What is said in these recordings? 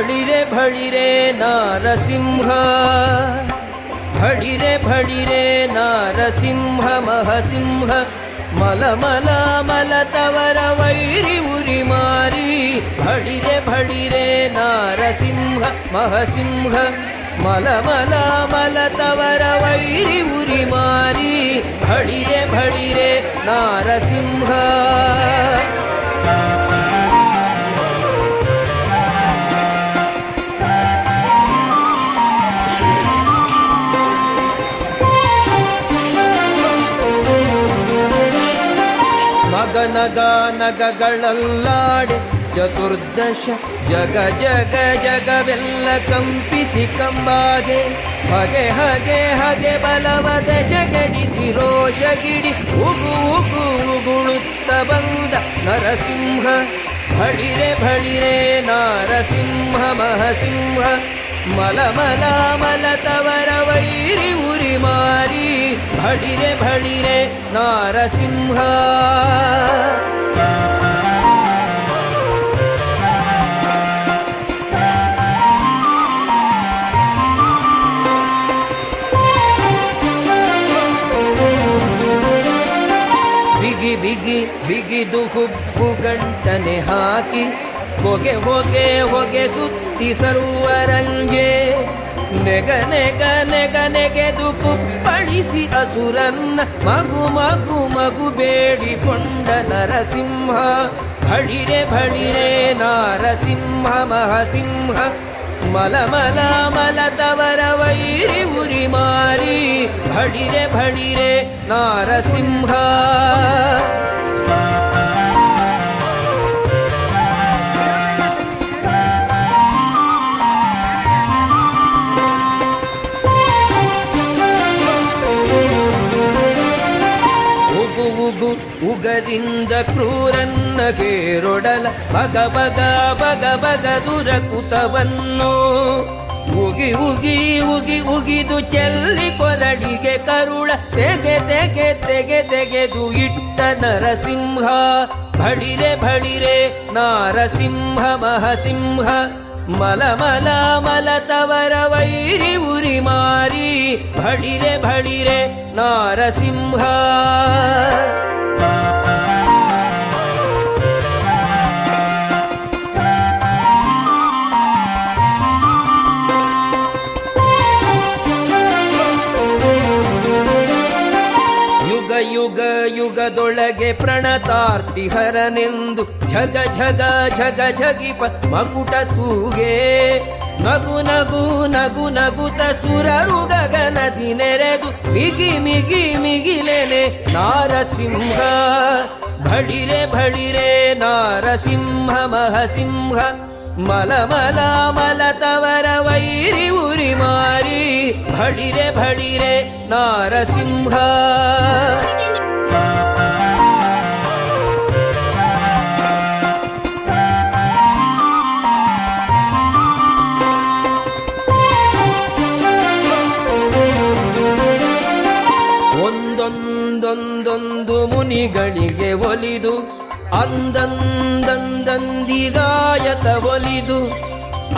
भळिरे भळिरे नारसिंह। भळिरे भळिरे नारसिंह महसिंह। मलमलामलतवर वैरि उरिमारि भळिरे भळिरे नारसिंह महसिंह। मलमलामलतवर वैरि उरिमारि भळिरे भळिरे नारसिंह। ನಗಗಳಲ್ಲಾಡೆ ಚತುರ್ದಶ ಜಗ ಜಗ ಜಗವೆಲ್ಲ ಕಂಪಿಸಿ ಕಂಬಾಗೆ ಹಗೆ ಹಗೆ ಹಗೆ ಬಲವ ದಶಗಡಿಸಿ ರೋಷಗಿಡಿ ಉಗು ಉಗು ಉಗುಳುತ್ತ ಬಂದ ನರಸಿಂಹ. ಭಳಿರೆ ಭಳಿರೆ ನಾರಸಿಂಹ, ಮಹಸಿಂಹ ಮಲ ಮಲ ಮಲ ತವ ಭಳಿರೆ ಭಳಿರೆ ನಾರಸಿಂಹ ಬಿಗಿ ಬಿಗಿ ಬಿಗಿದು ಹುಬ್ಬು ಗಂಟನೆ ಹಾಕಿ ಹೊಗೆ ಹೊಗೆ ಹೊಗೆ ಸುತ್ತಿ ಸರುವರಂಗೆ ನೆಗ ನೆಗ ನೆಗ ನೆಗೆದು ಕುಪ್ಪಳಿಸಿ ಅಸುರನ್ನ ಮಗು ಮಗು ಮಗು ಬೇಡಿಕೊಂಡ ನರಸಿಂಹ. ಭಳಿರೆ ಭಳಿರೆ ನಾರಸಿಂಹ, ಮಹಸಿಂಹ. ಮಲ ಮಲ ಮಲ ತವರ ವೈರಿ ಉರಿ ಮಾರಿ. ಭಳಿರೆ ಭಳಿರೆ ನಾರಸಿಂಹ. ಉಗು ಉಗದಿಂದ ಕ್ರೂರನ್ನ ಕೇರೊಡಲ ಬಗ ಬಗ ಬಗ ಬಗ ದುರಕುತವನ್ನು. ಉಗಿ ಉಗಿ ಉಗಿ ಉಗಿದು ಚೆಲ್ಲಿ ಕೊರಡಿಗೆ ಕರುಳ ತೆಗೆ ತೆಗೆ ತೆಗೆ ತೆಗೆದು ಇಟ್ಟ ನರಸಿಂಹ. ಭಡಿರೆ ಭಡಿರೆ ನಾರಸಿಂಹ ಮಹಸಿಂಹ. ಮಲ ಮಲ ಮಲ ತವರ ವೈರಿ ಉರಿ ಮಾರಿ ಭಳಿರೆ ಭಳಿರೆ ನಾರಸಿಂಹ ಯುಗ ಯುಗ ಯುಗದೊಳಗೆ ಪ್ರಣತಾರ್ತಿ ಹರನೆಂದು ಝಗ ಝಗ ಝಗ ಝಗಿಪ ಮಕುಟ ತೂಗೆ. ನಗು ನಗು ನಗು ನಗುತ ಸುರರು ಗಗನದಿ ನೆರೆದು ಮಿಗಿ ಮಿಗಿ ಮಿಗಿಲೆನೆ ನಾರಸಿಂಹ. ಭಳಿರೆ ಭಳಿರೆ ನಾರಸಿಂಹ ಮಹಸಿಂಹ. ಮಲ ಮಲ ಮಲ ತವರ ವೈರಿ ಉರಿ ಮಾರಿ ಭಳಿರೆ ಭಳಿರೆ ನಾರಸಿಂಹ. ಒಂದೊಂದೊಂದೊಂದು ಮುನಿಗಳಿಗೆ ಒಲಿದು ಅಂದಂದಂದಂದಿಗಾಯತ ಒಲಿದು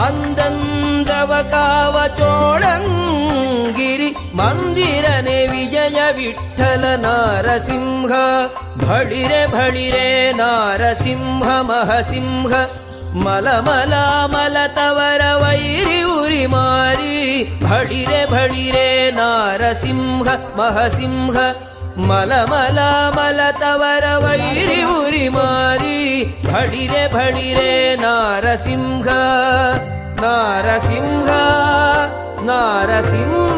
ಅಂದಂದವ ಕಾವ ಚೋಳಂಗಿರಿ ಮಂದಿರನೆ ವಿಜಯ ವಿಠಲ ನಾರಸಿಂಹ ಭಳಿರೆ ಭಳಿರೆ ನಾರಸಿಂಹ ಮಹಸಿಂಹ ಮಲ ಮಲ ಮಲ ತವರ ವೈರಿ ಉರಿ ಮಾರಿ ಭಳಿರೆ ಭಳಿರೆ ನಾರಸಿಂಹ ಮಹಸಿಂಹ ಮಲ ಮಲ ಮಲ ತವರ ವೈರಿ ಉರಿ ಮಾರಿ ಭಳಿರೆ ಭಳಿರೆ ನಾರಸಿಂಹ ನಾರಸಿಂಹ ನಾರಸಿಂಹ